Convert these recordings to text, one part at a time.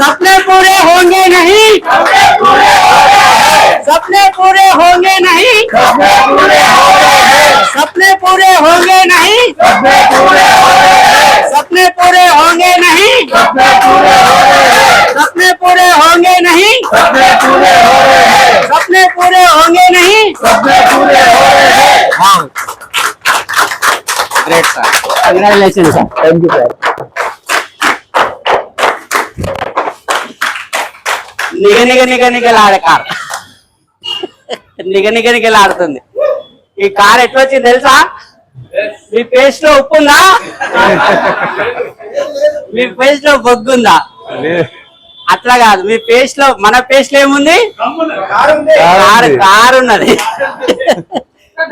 सपने पूरे होंगे नहीं सपने पूरे होंगे नहीं सपने पूरे होंगे नहीं सपने पूरे होंगे नहीं सपने पूरे होंगे नहीं सपने पूरे होंगे नहीं सपने पूरे होंगे नहीं हाँ congratulation sir thank you sir నిగ నిగ నిగ నిగలాడే కార్. నిగ నిగ నిగలాడుతుంది ఈ కార్ ఎట్లా వచ్చింది తెలుసా? మీ పేస్ట్లో ఉప్పు ఉందా? మీ పేస్ట్లో బొగ్గు ఉందా? అట్లా కాదు మీ పేస్ట్లో మన పేస్ట్లో ఏముంది? కార్ కార్ ఉన్నది.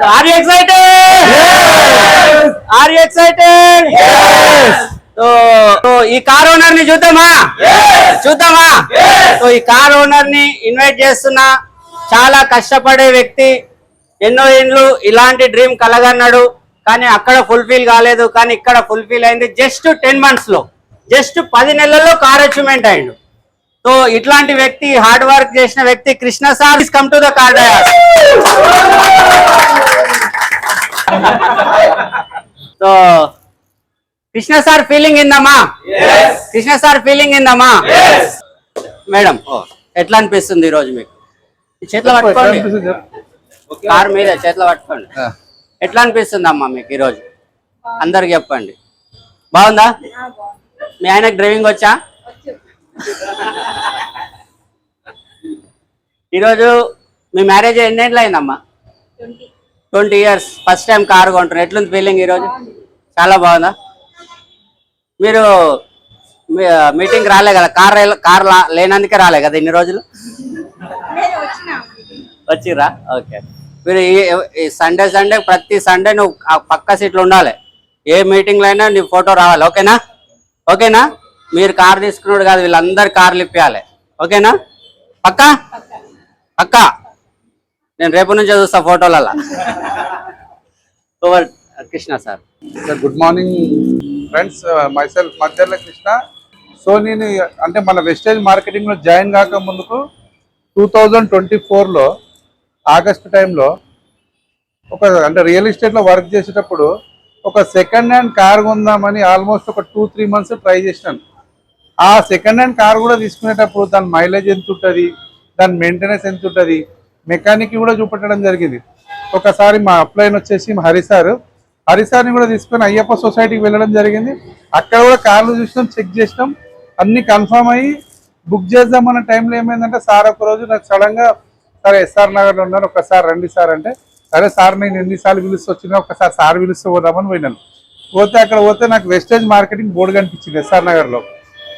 Are you excited are you excited so ఈ కార్ ఓనర్ని చూద్దామా? చూద్దామా? సో ఈ కార్ ఓనర్ని ఇన్వైట్ చేస్తున్నా చాలా కష్టపడే వ్యక్తి ఎన్నో ఏండ్లు ఇలాంటి డ్రీమ్ కలగన్నాడు కానీ అక్కడ ఫుల్ఫిల్ కాలేదు కానీ ఇక్కడ ఫుల్ఫిల్ అయింది జస్ట్ టెన్ మంత్స్లో. జస్ట్ పది నెలల్లో కార్ అచీవ్మెంట్ అయిండు. సో ఇట్లాంటి వ్యక్తి హార్డ్ వర్క్ చేసిన వ్యక్తి Krishna sir come to the car so Krishna sir feeling ఇందమ్మా Krishna sir feeling ఇందమ్మా మేడం ఎట్లా అనిపిస్తుంది ఈ రోజు మీకు? ఈ చేతిలో పట్టుకోండి. కార్ మీద చేతిలో పట్టుకోండి. ఎట్లా అనిపిస్తుంది అమ్మా మీకు ఈరోజు అందరికి చెప్పండి. బాగుందా? మీ ఆయనకు డ్రైవింగ్ వచ్చా? ఈరోజు మీ మ్యారేజ్ ఎన్నేళ్ళు అయిందమ్మా? Twenty years first time car కొంటారు ఎట్లుంది ఫీలింగ్ ఈరోజు చాలా బాగుందా? మీరు మీటింగ్ రాలే కదా? కార్ కార్ లేనందుకే రాలే కదా ఇన్ని రోజులు? వచ్చిరా ఓకే. మీరు ఈ- సండే సండే ప్రతి సండే నువ్వు ఆ పక్క సీట్లు ఉండాలి. ఏ మీటింగ్లో అయినా నీ ఫోటో రావాలి. ఓకేనా? ఓకేనా? మీరు కార్ తీసుకున్నాడు కాదు వీళ్ళందరు కార్లు ఇప్పియాలి ఓకేనా? పక్క? పక్క. నేను రేపు నుంచి చూస్తా ఫోటోలలో over Krishna sir. Sir good morning. Friends myself మధ్యలో కృష్ణ. సో నేను అంటే మన వెస్టేజ్ మార్కెటింగ్లో జాయిన్ కాక ముందుకు టూ థౌజండ్ ట్వంటీ ఫోర్లో ఆగస్ట్ టైంలో ఒక అంటే రియల్ ఎస్టేట్లో వర్క్ చేసేటప్పుడు ఒక సెకండ్ హ్యాండ్ కార్ కొందామని ఆల్మోస్ట్ ఒక టూ త్రీ మంత్స్ ట్రై చేసినాను. ఆ సెకండ్ హ్యాండ్ కార్ కూడా తీసుకునేటప్పుడు దాని మైలేజ్ ఎంత ఉంటుంది దాని మెయింటెనెన్స్ ఎంత ఉంటుంది మెకానిక్ కూడా చూపెట్టడం జరిగింది. ఒకసారి మా అప్లైన్ వచ్చేసి హరి సార్ హరి సార్ని కూడా తీసుకొని అయ్యప్ప సొసైటీకి వెళ్ళడం జరిగింది. అక్కడ కూడా కార్లు చూసినాం చెక్ చేసినాం. అన్ని కన్ఫర్మ్ అయ్యి బుక్ చేద్దాం అన్న టైంలో ఏమైందంటే సార్ ఒక రోజు నాకు సడన్గా సరే ఎస్ఆర్ నగర్లో ఉన్నాను ఒకసారి రండి సార్ అంటే సరే సార్ నేను ఎన్నిసార్లు పిలుస్తూ వచ్చినా ఒకసారి సార్ పిలుస్తూ పోదామని పోయినాను. పోతే అక్కడ పోతే నాకు వెస్టేజ్ మార్కెటింగ్ బోర్డు కనిపించింది ఎస్ఆర్ నగర్లో.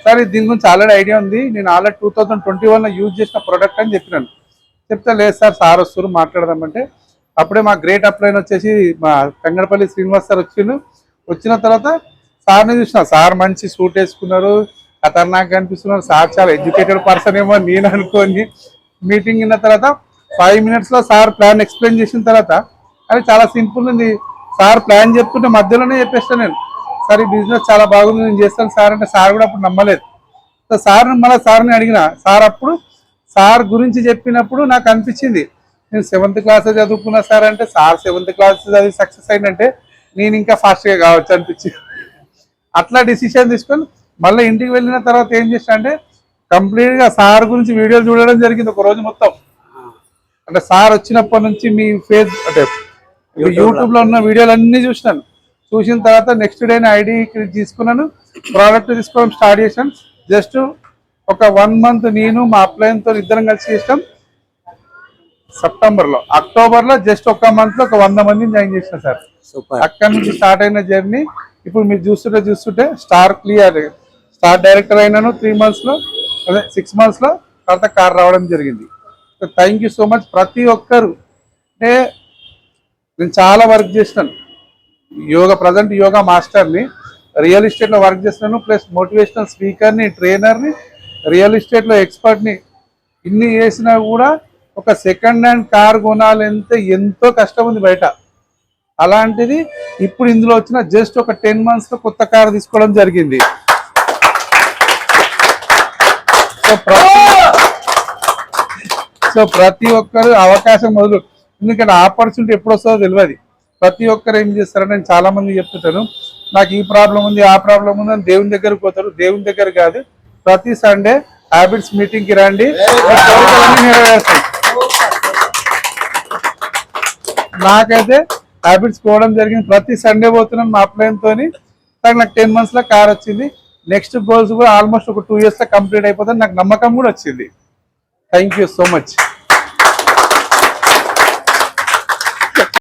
సరే దీని గురించి ఆల్రెడీ ఐడియా ఉంది నేను ఆల్రెడీ టూ థౌసండ్ ట్వంటీ వన్లో యూజ్ చేసిన ప్రోడక్ట్ అని చెప్పినాను. చెప్తే లేదు సార్ సార్ వస్తారు మాట్లాడదామంటే అప్పుడే మా గ్రేట్ అప్లైన్ వచ్చేసి మా కంగడపల్లి శ్రీనివాస్ సార్ వచ్చిండు. వచ్చిన తర్వాత సార్ని చూసిన. సార్ మంచి సూట్ వేసుకున్నారు. ఖతర్నాక్ అనిపిస్తున్నారు సార్ చాలా ఎడ్యుకేటెడ్ పర్సన్ ఏమో నేను అనుకోని మీటింగ్ అయిన తర్వాత ఫైవ్ మినిట్స్లో సార్ ప్లాన్ ఎక్స్ప్లెయిన్ చేసిన తర్వాత అది చాలా సింపుల్ ఉంది. సార్ ప్లాన్ చెప్తుంటే మధ్యలోనే చెప్పేస్తాను నేను. సార్ ఈ బిజినెస్ చాలా బాగుంది నేను చేస్తాను సార్ అంటే సార్ కూడా అప్పుడు నమ్మలేదు. సో సార్ని మళ్ళీ సార్ని అడిగిన. సార్ అప్పుడు సార్ గురించి చెప్పినప్పుడు నాకు అనిపించింది. నేను సెవెంత్ క్లాస్ చదువుకున్నా సార్ అంటే సార్ సెవెంత్ క్లాస్ చదివి సక్సెస్ అయిందంటే నేను ఇంకా ఫాస్ట్గా కావచ్చు అనిపించింది. అట్లా డిసిషన్ తీసుకొని మళ్ళీ ఇంటికి వెళ్ళిన తర్వాత ఏం చేసిన అంటే కంప్లీట్గా సార్ గురించి వీడియోలు చూడడం జరిగింది ఒక రోజు మొత్తం. అంటే సార్ వచ్చినప్పటి నుంచి మీ ఫేస్ అంటే యూట్యూబ్లో ఉన్న వీడియోలు అన్ని చూసినాను. చూసిన తర్వాత నెక్స్ట్ డే ఐడి తీసుకున్నాను. ప్రోడక్ట్ తీసుకోవడం స్టార్ట్ చేశాను. జస్ట్ ఒక వన్ మంత్ నేను మా అప్లైన్తో ఇద్దరం కలిసి చేసాం సెప్టెంబర్లో అక్టోబర్లో జస్ట్ ఒక మంత్లో ఒక వంద మందిని జాయిన్ చేసిన సార్. అక్కడ నుంచి స్టార్ట్ అయిన జర్నీ ఇప్పుడు మీరు చూస్తుంటే చూస్తుంటే స్టార్ క్లియర్ స్టార్ డైరెక్టర్ అయినాను త్రీ మంత్స్లో అదే సిక్స్ మంత్స్లో తర్వాత కార్ రావడం జరిగింది. థ్యాంక్ యూ సో మచ్ ప్రతి ఒక్కరు. అంటే నేను చాలా వర్క్ చేసినాను. యోగా ప్రజెంట్ యోగా మాస్టర్ని రియల్ ఎస్టేట్లో వర్క్ చేస్తున్నాను ప్లస్ మోటివేషనల్ స్పీకర్ని ట్రైనర్ని రియల్ ఎస్టేట్లో ఎక్స్పర్ట్ని ఇన్ని చేసినా కూడా ఒక సెకండ్ హ్యాండ్ కార్ కొనాలంటే ఎంతో కష్టం ఉంది బయట. అలాంటిది ఇప్పుడు ఇందులో వచ్చిన జస్ట్ ఒక టెన్ మంత్స్లో కొత్త కార్ తీసుకోవడం జరిగింది. సో ప్రతి సో ప్రతి ఒక్కరు అవకాశం మొదలు ఎందుకంటే ఆపర్చునిటీ ఎప్పుడు వస్తుందో తెలియదు. ప్రతి ఒక్కరు ఏం చేస్తారని నేను చాలా మంది చెప్తుంటాను. నాకు ఈ ప్రాబ్లం ఉంది ఆ ప్రాబ్లం ఉంది అని దేవుని దగ్గరకు పోతారు. దేవుని దగ్గర కాదు ప్రతి సండే హ్యాబిట్స్ మీటింగ్కి రండి. నాకైతే హ్యాబిట్స్ పోవడం జరిగింది. ప్రతి సండే పోతున్నాను మా ప్లాన్ తోని. నాకు టెన్ మంత్స్లో కార్ వచ్చింది. నెక్స్ట్ గోల్స్ కూడా ఆల్మోస్ట్ ఒక టూ ఇయర్స్లో కంప్లీట్ అయిపోతుంది నాకు నమ్మకం కూడా వచ్చింది. Thank you so much